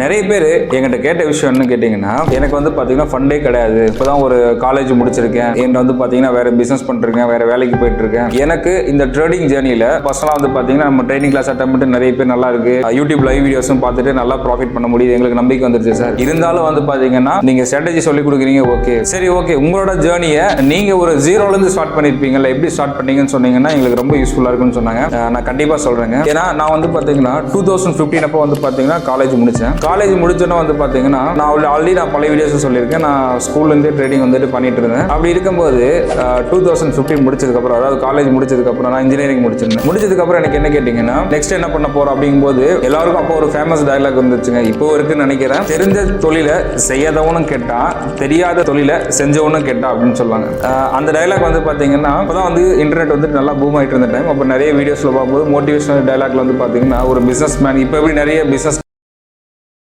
நிறைய பேர் என்கிட்ட கேட்ட விஷயம் என்ன கேட்டிங்கன்னா எனக்கு வந்து பார்த்தீங்கன்னா ஃபண்டே கிடையாது. இப்போ தான் ஒரு காலேஜ் முடிச்சிருக்கேன். என்கிட்ட வந்து பார்த்தீங்கன்னா வேற பிஸ்னஸ் பண்ணிருக்கேன் வேற வேலைக்கு போயிட்டு இருக்கேன் எனக்கு இந்த ட்ரேடிங் ஜேர்னியில் பர்சனலாக வந்து பார்த்தீங்கன்னா நம்ம ட்ரைனிங் கிளாஸ் அட்டம் பண்ணிட்டு நிறைய பேர் நல்லா இருக்கு. யூடியூப் லைவ் வீடியோஸும் பார்த்துட்டு நல்லா ப்ராஃபிட் பண்ண முடியுது. எங்களுக்கு நம்பிக்கை வந்துருச்சு சார். இருந்தாலும் வந்து பார்த்தீங்கன்னா நீங்கள் ஸ்ட்ராட்டஜி சொல்லி கொடுக்குறீங்க ஓகே சரி ஓகே உங்களோட ஜேர்னியை நீங்கள் ஒரு ஜீரோலேருந்து ஸ்டார்ட் பண்ணியிருப்பீங்கல்ல எப்படி ஸ்டார்ட் பண்ணீங்கன்னு சொன்னீங்கன்னா எங்களுக்கு ரொம்ப யூஸ்ஃபுல்லாக இருக்குன்னு சொன்னாங்க. நான் கண்டிப்பாக சொல்கிறேங்க ஏன்னா நான் வந்து பார்த்தீங்கன்னா டூ தௌசண்ட் ஃபிஃப்டீன் அப்போ வந்து பார்த்தீங்கன்னா காலேஜ் முடித்தேன் காலேஜ் முடிச்சோன்னே வந்து பார்த்தீங்கன்னா நான் ஆல்ரெடி நான் பல வீடியோஸ் சொல்லியிருக்கேன். நான் ஸ்கூல்லேருந்தே ட்ரேடிங் வந்துட்டு பண்ணிட்டு இருந்தேன் அப்படி இருக்கும்போது டூ தௌசண்ட் ஃபிஃப்டீன் முடிச்சதுக்கப்புறம் அதாவது காலேஜ் முடிச்சதுக்கப்புறம் நான் இன்ஜினியரிங் முடிச்சிருந்தேன். முடிச்சதுக்கப்புறம் எனக்கு என்ன கேட்டிங்கன்னா நெக்ஸ்ட் என்ன பண்ண போகிறோம் அப்படிங்கும்போது எல்லாருக்கும் அப்போ ஒரு ஃபேமஸ் டயலாக் வந்துருச்சுங்க இப்போ இருக்குன்னு நினைக்கிறேன். தெரிஞ்ச தொழிலை செய்யாதவனும் கேட்டால் தெரியாத தொழிலை செஞ்சவனும் கேட்டான் அப்படின்னு சொல்லுவாங்க. அந்த டயலாக் வந்து பார்த்தீங்கன்னா அப்பதான் வந்து இன்டர்நெட் வந்து நல்லா பூம் ஆயிட்டு இருந்த டைம் அப்போ நிறைய வீடியோஸில் பார்க்கும்போது மோட்டிவேஷனல் டயலாக்ல வந்து பார்த்தீங்கன்னா ஒரு பிஸ்னஸ் மேன் இப்போ எப்படி நிறைய பிஸ்னஸ்